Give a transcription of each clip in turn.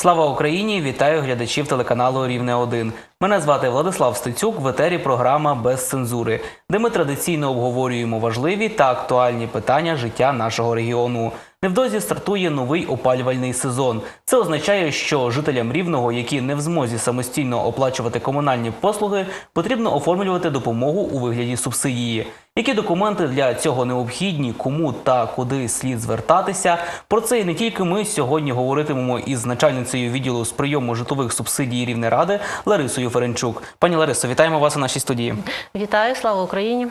Слава Україні! Вітаю глядачів телеканалу Рівне 1 Мене звати Владислав Стецюк в етері програма Без цензури, де ми традиційно обговорюємо важливі та актуальні питання життя нашого регіону. Невдовзі стартує новий опалювальний сезон. Це означає, що жителям рівного, які не в змозі самостійно оплачувати комунальні послуги, потрібно оформлювати допомогу у вигляді субсидії. Які документи для цього необхідні, кому та куди слід звертатися? Про це і не тільки ми сьогодні говоритимемо із начальницею відділу з прийому житлових субсидій Рівне Ради Ларисою Ференчук. Пані Ларисо, вітаємо вас у нашій студії. Вітаю, слава Україні!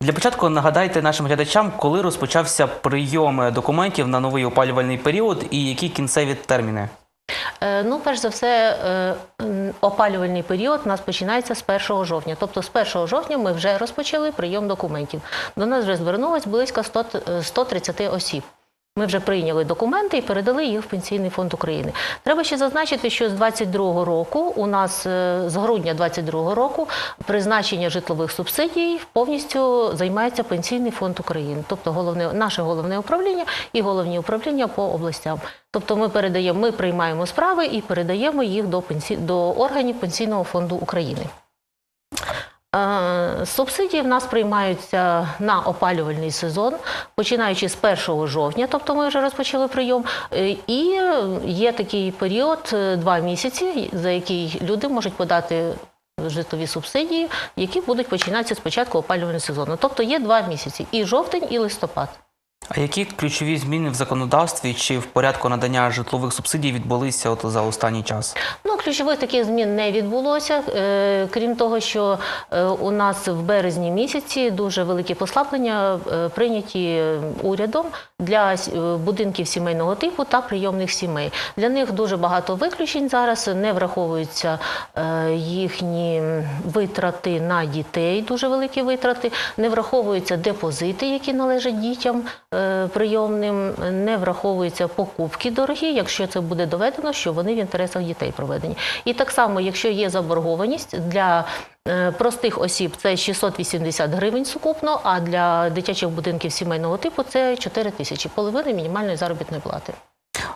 Для початку нагадайте нашим глядачам, коли розпочався прийом документів на новий опалювальний період і які кінцеві терміни. Е, Ну, перш за все, е, опалювальний період у нас починається з 1 жовтня. Тобто з 1 жовтня ми вже розпочали прийом документів. До нас вже звернулось близько 100, т- е, 130 осіб. Ми вже прийняли документи і передали їх в Пенсійний фонд України. Треба ще зазначити, що з 22 року у нас е, з грудня 22 року призначення житлових субсидій повністю займається Пенсійний фонд України, тобто головне наше головне управління і головні управління по областям. Тобто ми передаємо, ми приймаємо справи і передаємо їх до пенсі... до органів Пенсійного фонду України. Е, Субсидії в нас приймаються на опалювальний сезон, починаючи з 1 жовтня, тобто ми вже розпочали прийом. Е, І є такий період е, два місяці, за який люди можуть подати житлові субсидії, які будуть починатися з початку опалювального сезону. Тобто є два місяці і жовтень, і листопад. А які ключові зміни в законодавстві чи в порядку надання житлових субсидій відбулися от за останній час? Ну, ключових таких змін не відбулося. Е, Крім того, що е, у нас в березні місяці дуже великі послаблення е, прийняті урядом для будинків сімейного типу та прийомних сімей. Для них дуже багато виключень зараз не враховуються їхні витрати на дітей, дуже великі витрати, не враховуються депозити, які належать дітям прийомним, не враховуються покупки дорогі, якщо це буде доведено, що вони в інтересах дітей проведені. І так само, якщо є заборгованість для е, простих осіб, це 680 гривень сукупно, а для дитячих будинків сімейного типу це 4 тисячі, половини мінімальної заробітної плати.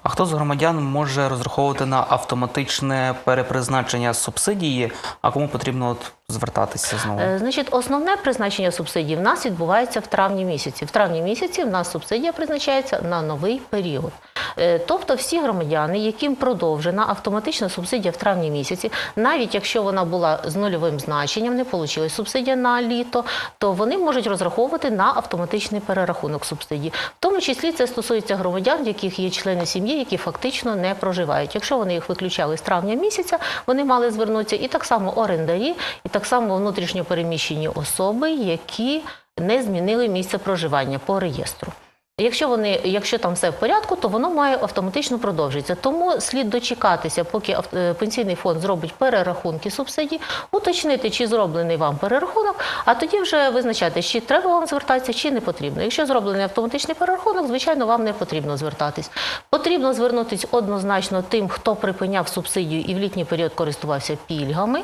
А хто з громадян може розраховувати на автоматичне перепризначення субсидії, а кому потрібно от звертатися знову? Е, Значить, основне призначення субсидій в нас відбувається в травні місяці. В травні місяці в нас субсидія призначається на новий період. Е, Тобто всі громадяни, яким продовжена автоматична субсидія в травні місяці, навіть якщо вона була з нульовим значенням, не отримали субсидія на літо, то вони можуть розраховувати на автоматичний перерахунок субсидій. В тому числі це стосується громадян, в яких є члени сім'ї, які фактично не проживають. Якщо вони їх виключали з травня місяця, вони мали звернутися і так само орендарі, і так само внутрішньо переміщені особи, які не змінили місце проживання по реєстру. Якщо вони, якщо там все в порядку, то воно має автоматично продовжитися. Тому слід дочекатися, поки е, пенсійний фонд зробить перерахунки субсидій, уточнити, чи зроблений вам перерахунок, а тоді вже визначати, чи треба вам звертатися, чи не потрібно. Якщо зроблений автоматичний перерахунок, звичайно, вам не потрібно звертатись. Потрібно звернутися однозначно тим, хто припиняв субсидію і в літній період користувався пільгами.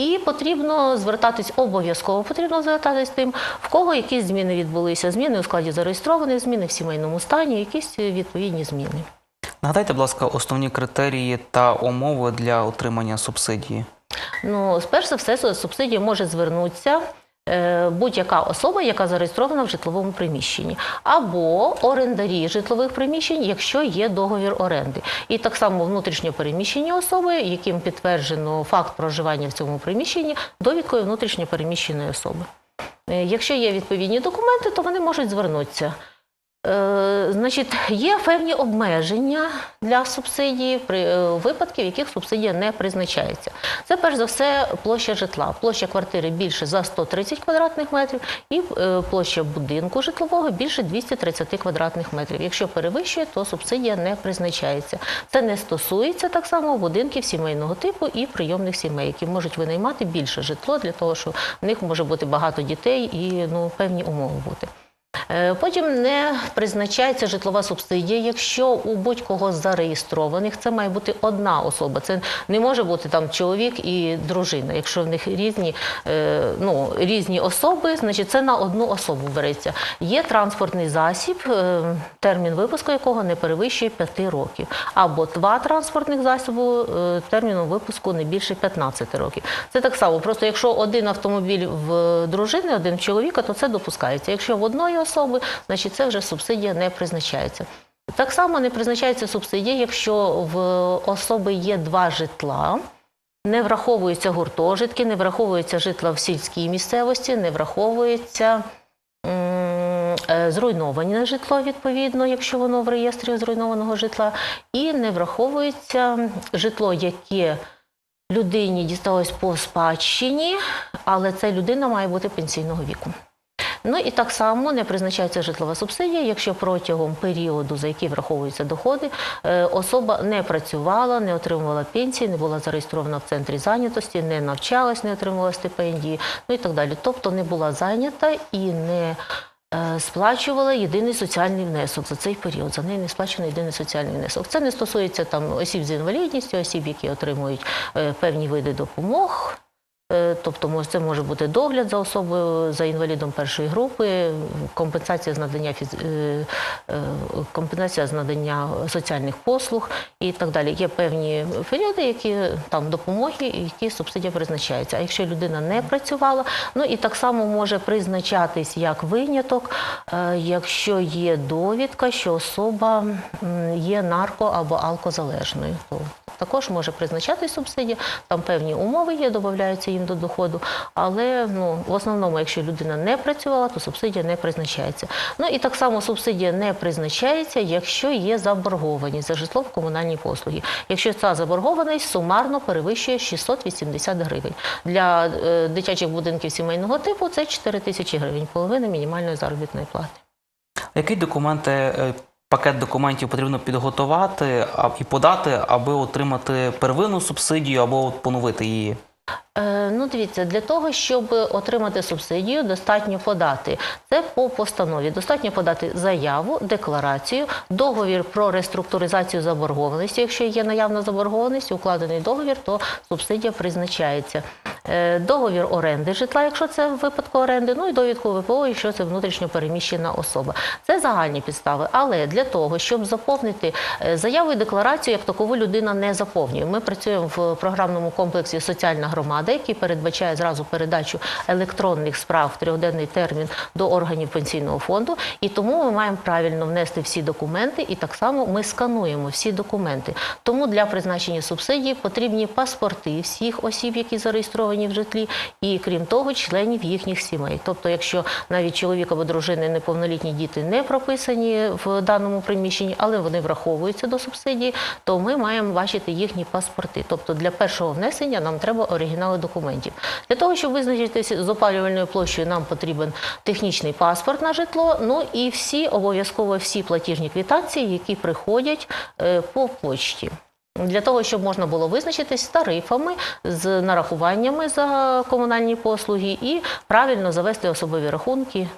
І потрібно звертатись обов'язково. Потрібно звертатись тим, в кого якісь зміни відбулися. Зміни у складі зареєстрованих, зміни в сімейному стані, якісь відповідні зміни. Нагадайте, будь ласка, основні критерії та умови для отримання субсидії. Ну, перш за все, субсидія може звернутися. Е, Будь-яка особа, яка зареєстрована в житловому приміщенні, або орендарі житлових приміщень, якщо є договір оренди, і так само внутрішньо переміщені особи, яким підтверджено факт проживання в цьому приміщенні довідкою внутрішньо переміщеної особи. Е, Якщо є відповідні документи, то вони можуть звернутися. Е, Значить, є певні обмеження для субсидії при е, випадків, в яких субсидія не призначається. Це перш за все площа житла. Площа квартири більше за 130 квадратних метрів, і е, площа будинку житлового більше 230 квадратних метрів. Якщо перевищує, то субсидія не призначається. Це не стосується так само будинків сімейного типу і прийомних сімей, які можуть винаймати більше житло для того, що в них може бути багато дітей і ну певні умови бути. Е, Потім не призначається житлова субсидія, якщо у будь-кого зареєстрованих це має бути одна особа. Це не може бути там чоловік і дружина. Якщо в них різні, е, ну, різні особи, значить це на одну особу береться. Є транспортний засіб, е, термін випуску якого не перевищує 5 років, або два транспортних засоби е, терміном випуску не більше 15 років. Це так само. Просто якщо один автомобіль в дружини, один чоловіка, то це допускається. Якщо в одної особи, значить це вже субсидія не призначається. Так само не призначається субсидія, якщо в особи є два житла. Не враховуються гуртожитки, не враховуються житла в сільській місцевості, не враховується е, зруйноване житло, відповідно, якщо воно в реєстрі зруйнованого житла, і не враховується житло, яке людині дісталось по спадщині, але ця людина має бути пенсійного віку. Ну і так само не призначається житлова субсидія, якщо протягом періоду, за який враховуються доходи, е, особа не працювала, не отримувала пенсії, не була зареєстрована в центрі зайнятості, не навчалась, не отримувала стипендії, ну і так далі. Тобто не була зайнята і не е, сплачувала єдиний соціальний внесок за цей період. За неї не сплачено єдиний соціальний внесок. Це не стосується там осіб з інвалідністю, осіб, які отримують е, певні види допомог. Е, Тобто це може бути догляд за особою за інвалідом першої групи, компенсація з надання фіз... е, е, компенсація з надання соціальних послуг і так далі. Є певні періоди, які там допомоги, які субсидія призначається. А якщо людина не працювала, ну і так само може призначатись як виняток, якщо є довідка, що особа є нарко або алкозалежною. То також може призначатись субсидія. Там певні умови є, додаються до доходу. Але ну, в основному, якщо людина не працювала, то субсидія не призначається. Ну і так само субсидія не призначається, якщо є заборгованість за житлово-комунальні послуги. Якщо ця заборгованість сумарно перевищує 680 гривень. Для е, дитячих будинків сімейного типу це 4 тисячі гривень, половина мінімальної заробітної плати. Які документи, е, пакет документів потрібно підготувати і подати, аби отримати первинну субсидію або поновити її? Е, Ну, дивіться, для того, щоб отримати субсидію, достатньо подати це по постанові. Достатньо подати заяву, декларацію, договір про реструктуризацію заборгованості. Якщо є наявна заборгованість, укладений договір, то субсидія призначається. Е, Договір оренди житла, якщо це в випадку оренди, ну і довідку ВПО, якщо це внутрішньо переміщена особа. Це загальні підстави. Але для того, щоб заповнити е, заяву і декларацію, як такову людина не заповнює. Ми працюємо в програмному комплексі Соціальна громада, який передбачає зразу передачу електронних справ в трьохденний термін до органів пенсійного фонду. І тому ми маємо правильно внести всі документи, і так само ми скануємо всі документи. Тому для призначення субсидії потрібні паспорти всіх осіб, які зареєстровані в житлі, і крім того, членів їхніх сімей. Тобто, якщо навіть чоловік або дружини неповнолітні діти не прописані в даному приміщенні, але вони враховуються до субсидії, то ми маємо бачити їхні паспорти. Тобто для першого внесення нам треба оригінали документів. Для того, щоб визначитися з опалювальною площею, нам потрібен технічний паспорт на житло. Ну і всі обов'язково всі платіжні квитанції, які приходять е, по почті. Для того, щоб можна було визначитись з тарифами, з нарахуваннями за комунальні послуги і правильно завести особові рахунки.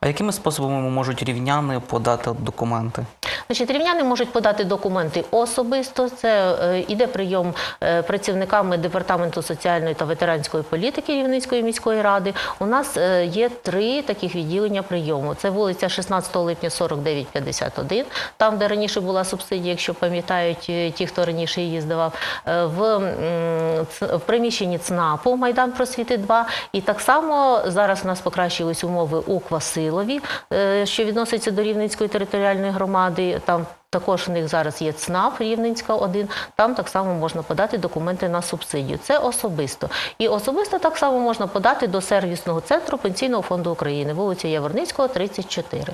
А якими способами можуть рівняни подати документи? Значить, рівняни можуть подати документи особисто. Це е, іде прийом е, працівниками департаменту соціальної та ветеранської політики Рівненської міської ради. У нас е, є три таких відділення прийому. Це вулиця 16 липня 4951, там, де раніше була субсидія, якщо пам'ятають е, ті, хто раніше її здавав, е, в, в приміщенні ЦНАПу Майдан просвіти 2. І так само зараз у нас покращились умови у Квасилові, е, що відноситься до Рівненської територіальної громади. Там також у них зараз є ЦНАП Рівненська 1, там так само можна подати документи на субсидію. Це особисто. І особисто так само можна подати до сервісного центру Пенсійного фонду України, вулиця Яворницького, 34.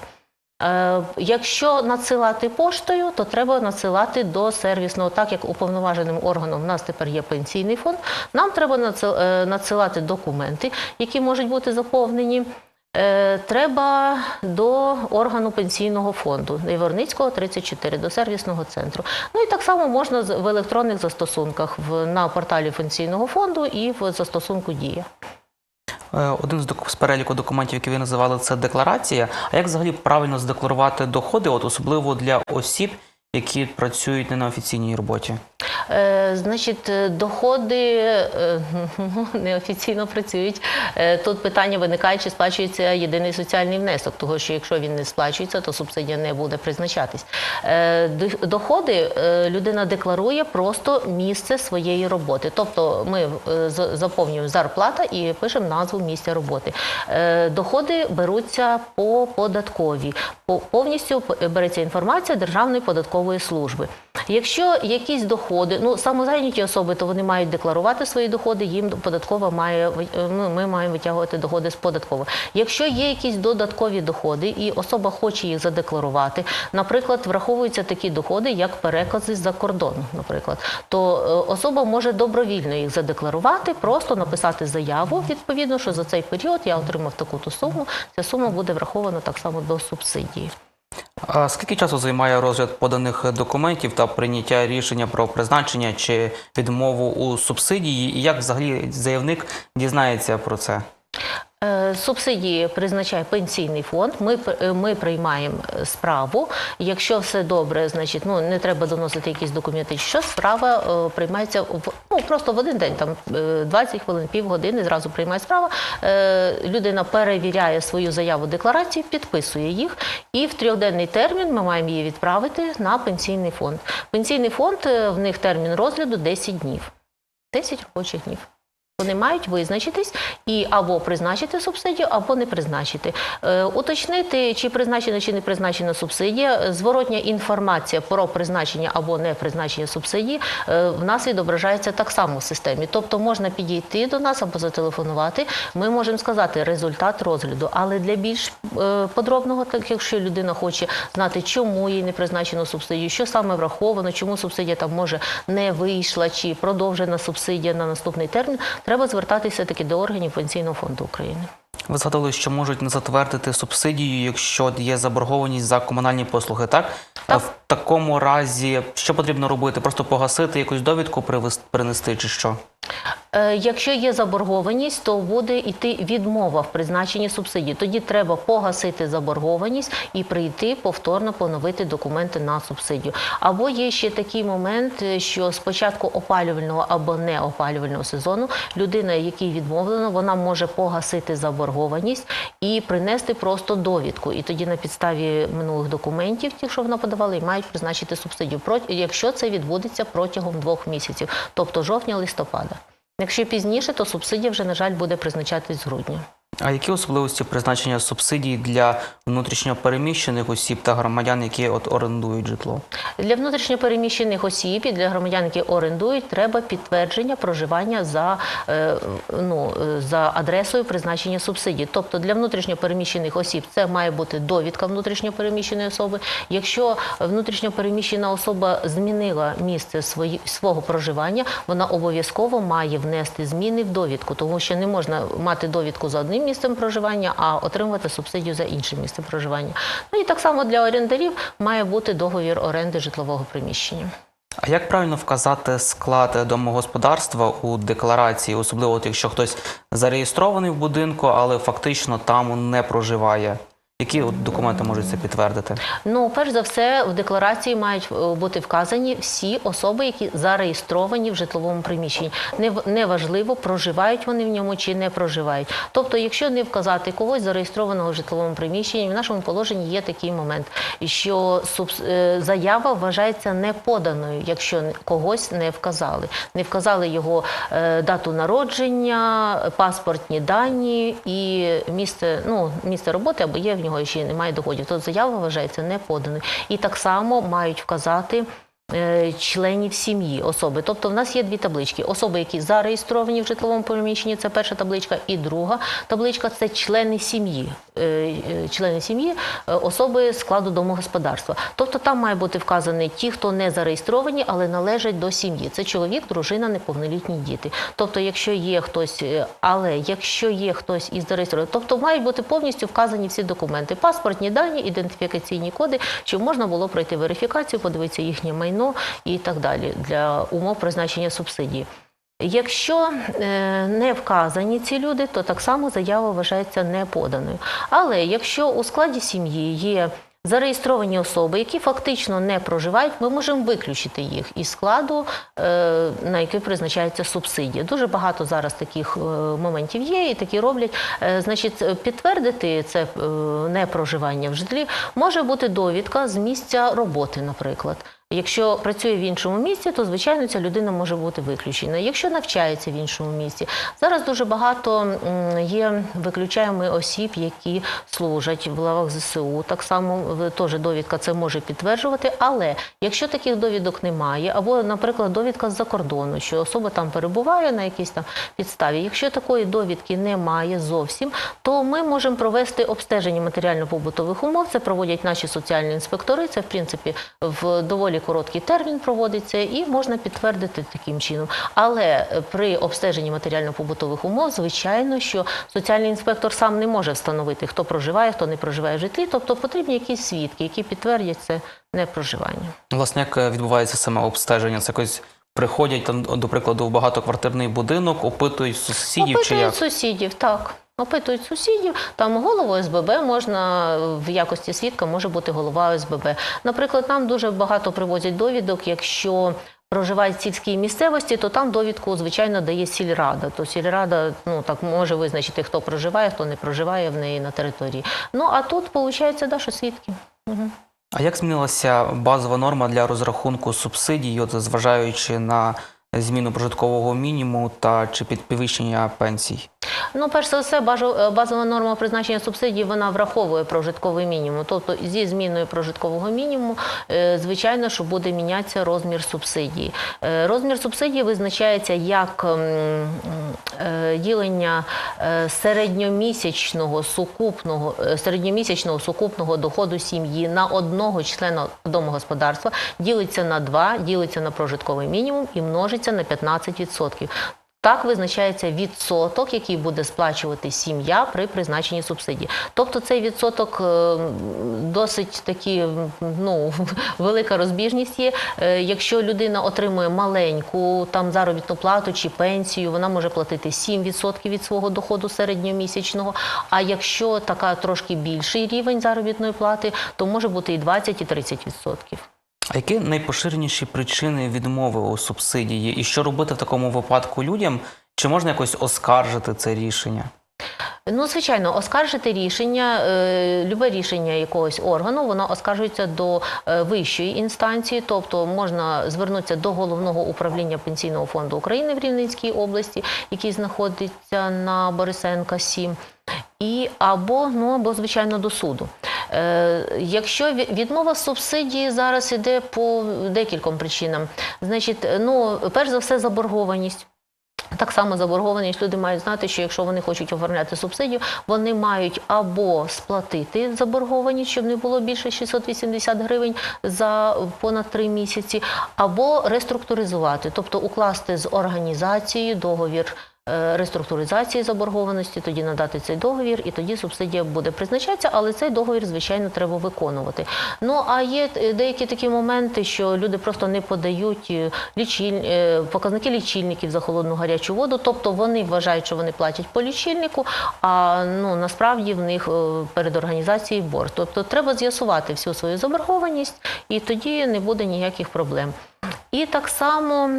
Е, Якщо надсилати поштою, то треба надсилати до сервісного, так як уповноваженим органом в нас тепер є пенсійний фонд. Нам треба е, надсилати документи, які можуть бути заповнені. Е, Треба до органу пенсійного фонду Яворницького 34, до сервісного центру. Ну і так само можна в електронних застосунках на порталі пенсійного фонду і в застосунку Дія. Е, Один з, переліку документів, які ви називали, це декларація. А як взагалі правильно задекларувати доходи, от особливо для осіб, які працюють не на офіційній роботі? Е, Значить, е, доходи е, неофіційно працюють. Е, Тут питання виникає, чи сплачується єдиний соціальний внесок, тому що якщо він не сплачується, то субсидія не буде призначатись. Е, Доходи е, людина декларує просто місце своєї роботи. Тобто ми е, заповнюємо зарплата і пишемо назву місця роботи. Е, Доходи беруться по податковій. По- Повністю береться інформація Державної податкової служби. Якщо якісь доходи, ну самозайняті особи, то вони мають декларувати свої доходи, їм податкова має е, ну, ми маємо витягувати доходи з податкового. Якщо є якісь додаткові доходи, і особа хоче їх задекларувати, наприклад, враховуються такі доходи, як перекази за кордону, наприклад, то е, особа може добровільно їх задекларувати, просто написати заяву відповідно, що за цей період я отримав таку-то суму. Ця сума буде врахована так само до субсидії. А скільки часу займає розгляд поданих документів та прийняття рішення про призначення чи відмову у субсидії? І як взагалі заявник дізнається про це? Е, Субсидії призначає пенсійний фонд. Ми е, приймаємо е, справу. Якщо все добре, значить ну не треба доносити якісь документи. Що справа приймається ну просто в один день, там е, 20 хвилин, півгодини. Зразу приймає справа. Людина перевіряє свою заяву декларацію, підписує їх, і в трьохденний термін ми маємо її відправити на пенсійний фонд. Пенсійний фонд в них термін розгляду 10 днів. 10 робочих днів. Вони мають визначитись і або призначити субсидію, або не призначити. Е, уточнити, чи призначена чи не призначена субсидія. Зворотня інформація про призначення або не призначення субсидії е, в нас відображається так само в системі. Тобто можна підійти до нас або зателефонувати. Ми можемо сказати результат розгляду, але для більш е, подробного, так якщо людина хоче знати, чому їй не призначено субсидію, що саме враховано, чому субсидія там може не вийшла, чи продовжена субсидія на наступний термін, треба звертатися таки до органів Пенсійного фонду України. Ви згадали, що можуть не затвердити субсидію, якщо є заборгованість за комунальні послуги, так? Так. в такому разі що потрібно робити? Просто погасити якусь довідку принести чи що? Е, Якщо є заборгованість, то буде йти відмова в призначенні субсидії. Тоді треба погасити заборгованість і прийти повторно поновити документи на субсидію. Або є ще такий момент, е, що спочатку опалювального або не опалювального сезону людина, якій відмовлено, вона може погасити заборгованість і принести просто довідку. І тоді на підставі минулих документів, ті, що вона подавала, і мають призначити субсидію. Якщо це відбудеться протягом двох місяців, тобто жовтня-листопада. Якщо пізніше, то субсидія вже, на жаль, буде призначатись з грудня. А які особливості призначення субсидій для внутрішньопереміщених осіб та громадян, які от орендують житло? Для внутрішньопереміщених осіб і для громадян, які орендують, треба підтвердження проживання за, е, ну, е, за адресою призначення субсидій. Тобто для внутрішньопереміщених осіб це має бути довідка внутрішньопереміщеної особи. Якщо внутрішньопереміщена особа змінила місце свої, свого проживання, вона обов'язково має внести зміни в довідку, тому що не можна мати довідку за одним місцем проживання, а отримувати субсидію за іншим місцем проживання. Ну і так само для орендарів має бути договір оренди житлового приміщення. А як правильно вказати склад домогосподарства у декларації, особливо от якщо хтось зареєстрований в будинку, але фактично там не проживає? Які от документи можуть це підтвердити? Ну, перш за все, в декларації мають е, бути вказані всі особи, які зареєстровані в житловому приміщенні. Неважливо, проживають вони в ньому чи не проживають. Тобто, якщо не вказати когось зареєстрованого в житловому приміщенні, в нашому положенні є такий момент, що е, заява вважається неподаною, якщо когось не вказали. Не вказали його е, дату народження, паспортні дані і місце, ну, роботи або є в нього ще немає доходів. То заява вважається не поданою. І так само мають вказати. Е, Членів сім'ї особи, тобто в нас є дві таблички: особи, які зареєстровані в житловому приміщенні, це перша табличка, і друга табличка це члени сім'ї, Е, е, члени сім'ї, особи складу домогосподарства. Тобто там має бути вказані ті, хто не зареєстровані, але належать до сім'ї. Це чоловік, дружина, неповнолітні діти. Тобто, якщо є хтось, але якщо є хтось із зареєстрованих, тобто мають бути повністю вказані всі документи: паспортні дані, ідентифікаційні коди, щоб можна було пройти верифікацію, подивитися їхнє майно і так далі для умов призначення субсидії. Якщо е, не вказані ці люди, то так само заява вважається неподаною. Але якщо у складі сім'ї є зареєстровані особи, які фактично не проживають, ми можемо виключити їх із складу, е, на який призначається субсидія. Дуже багато зараз таких е, моментів є, і такі роблять. Значить, підтвердити це непроживання в житлі може бути довідка з місця роботи, наприклад. Якщо працює в іншому місці, то звичайно ця людина може бути виключена. Якщо навчається в іншому місці, зараз дуже багато є виключаємо осіб, які служать в лавах ЗСУ. Так само теж довідка це може підтверджувати. Але якщо таких довідок немає, або, наприклад, довідка з-за кордону, що особа там перебуває на якійсь там підставі. Якщо такої довідки немає зовсім, то ми можемо провести обстеження матеріально-побутових умов. Це проводять наші соціальні інспектори. Це в принципі в доволі короткий термін проводиться і можна підтвердити таким чином. Але е, при обстеженні матеріально-побутових умов, звичайно, що соціальний інспектор сам не може встановити, хто проживає, хто не проживає в житлі. Тобто потрібні якісь свідки, які підтвердять це непроживання. Власне, як е, відбувається саме обстеження? Це якось приходять до прикладу, в багатоквартирний будинок, опитують сусідів чи Опитують як? сусідів, так. Опитують сусідів, там голову ОСББ можна в якості свідка може бути голова ОСББ. Наприклад, нам дуже багато привозять довідок, якщо проживають в сільській місцевості, то там довідку, звичайно, дає сільрада. То сільрада ну, так, може визначити, хто проживає, хто не проживає в неї на території. Ну, а тут, виходить, да, що свідки. Угу. А як змінилася базова норма для розрахунку субсидій, от зважаючи на зміну прожиткового мінімуму та чи підвищення пенсій? Ну, перш за все, е, базова норма призначення субсидій вона враховує прожитковий мінімум. Тобто зі зміною прожиткового мінімуму, е, звичайно, що буде мінятися розмір субсидії. Е, Розмір субсидії визначається як м, м, е, ділення середньомісячного сукупного середньомісячного сукупного доходу сім'ї на одного члена домогосподарства, ділиться на два, ділиться на прожитковий мінімум і множиться на 15%. Так визначається відсоток, який буде сплачувати сім'я при призначенні субсидії. Тобто цей відсоток е, досить такі, ну, велика розбіжність є. Е, Якщо людина отримує маленьку там заробітну плату чи пенсію, вона може платити 7% від свого доходу середньомісячного. А якщо така трошки більший рівень заробітної плати, то може бути і 20, і 30%. Які найпоширеніші причини відмови у субсидії? І що робити в такому випадку людям? Чи можна якось оскаржити це рішення? Ну, звичайно, оскаржити рішення, е, любе рішення якогось органу, воно оскаржується до е, вищої інстанції, тобто можна звернутися до головного управління пенсійного фонду України в Рівненській області, який знаходиться на Борисенка 7. І або ну або звичайно до суду. Е, якщо відмова субсидії зараз іде по декільком причинам, значить, ну перш за все, заборгованість. Так само заборгованість люди мають знати, що якщо вони хочуть оформляти субсидію, вони мають або сплатити заборгованість, щоб не було більше 680 гривень за понад три місяці, або реструктуризувати, тобто укласти з організацією договір. Е, Реструктуризації заборгованості, тоді надати цей договір, і тоді субсидія буде призначатися, але цей договір, звичайно, треба виконувати. Ну а є е, деякі такі моменти, що люди просто не подають е, лічиль... показники лічильників за холодну гарячу воду, тобто вони вважають, що вони платять по лічильнику, а ну насправді в них перед організацією борг. Тобто треба з'ясувати всю свою заборгованість, і тоді не буде ніяких проблем. І так само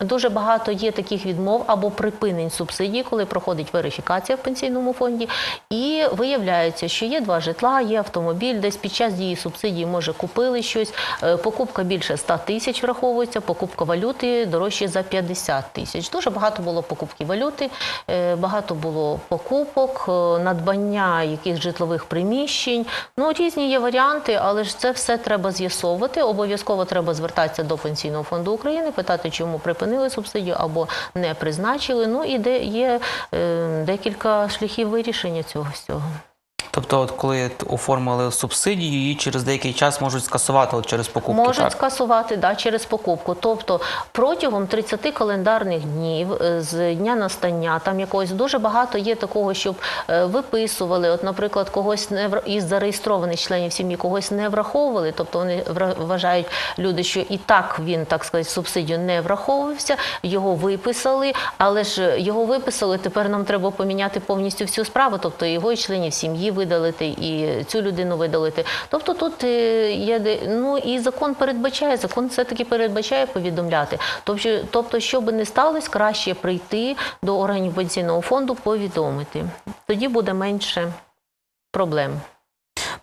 дуже багато є таких відмов або припинень субсидій, коли проходить верифікація в пенсійному фонді, і виявляється, що є два житла, є автомобіль, десь під час дії субсидії може купили щось. е, Покупка більше 100 тисяч враховується, покупка валюти дорожче за 50 тисяч. Дуже багато було покупки валюти, е, багато було покупок, е, надбання якихось житлових приміщень. Ну різні є варіанти, але ж це все треба з'ясовувати. Обов'язково треба звертатися до пенсійного фонду України, питати, чому припинили субсидію або не призначили. Ну і де є е, декілька шляхів вирішення цього всього. Тобто, от коли оформили субсидію, її через деякий час можуть скасувати от через покупку. Можуть так? скасувати да, через покупку. Тобто протягом 30 календарних днів е, з дня настання, там якогось дуже багато є такого, щоб е, виписували. От, наприклад, когось не вра- із зареєстрованих членів сім'ї когось не враховували. Тобто вони вважають люди, що і так він, так сказати, субсидію не враховувався, його виписали, але ж його виписали. Тепер нам треба поміняти повністю всю справу, тобто його і членів сім'ї видалити, і цю людину видалити. Тобто тут е, є ну і закон передбачає, закон все таки передбачає повідомляти. Тобто, тобто, що би не сталося, краще прийти до органів пенсійного фонду, повідомити. Тоді буде менше проблем.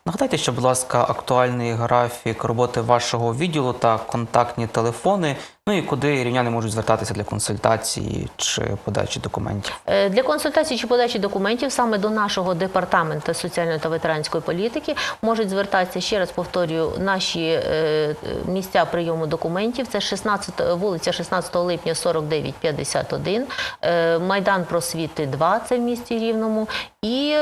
Нагадайте, що, будь ласка, актуальний графік роботи вашого відділу та контактні телефони, ну і куди рівняни можуть звертатися для консультації чи подачі документів. Е, Для консультацій чи подачі документів саме до нашого департаменту соціальної та ветеранської політики можуть звертатися ще раз повторюю наші е, місця прийому документів. Це 16, вулиця 16 липня, 4951, е, Майдан Просвіти 2, це в місті Рівному, і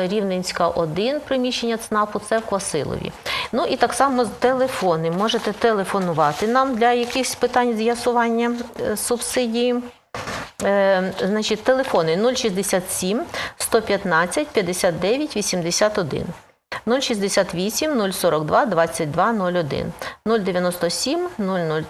Рівненська 1, приміщення ЦНАПу, це в Квасилові. Ну і так само телефони. Можете телефонувати нам для якихось питань з'ясування е, субсидії. Е, значить, телефони 067 115 59 81. 068 042 22 01, 097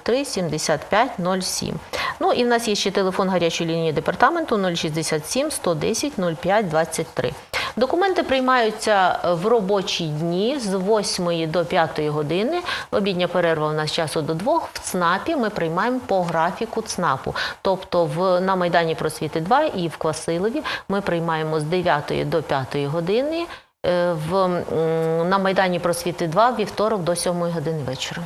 003 75 07. Ну і в нас є ще телефон гарячої лінії департаменту 067 110 05 23. Документи приймаються в робочі дні з 8 до 5 години. Обідня перерва у нас часу до 2. В ЦНАПі ми приймаємо по графіку ЦНАПу. Тобто в, на Майдані Просвіти 2 і в Квасилові ми приймаємо з 9 до 5 години. Е, В, на Майдані Просвіти 2 вівторок до 7 години вечора.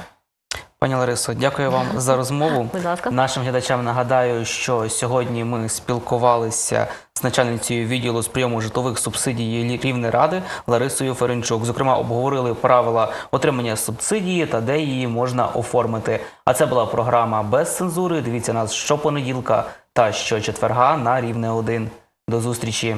Пані Ларисо, дякую вам за розмову. Будь ласка. Нашим глядачам нагадаю, що сьогодні ми спілкувалися з начальницею відділу з прийому житлових субсидій Рівне Ради Ларисою Ференчук. Зокрема, обговорили правила отримання субсидії та де її можна оформити. А це була програма без цензури. Дивіться нас щопонеділка та щочетверга на рівне 1. До зустрічі.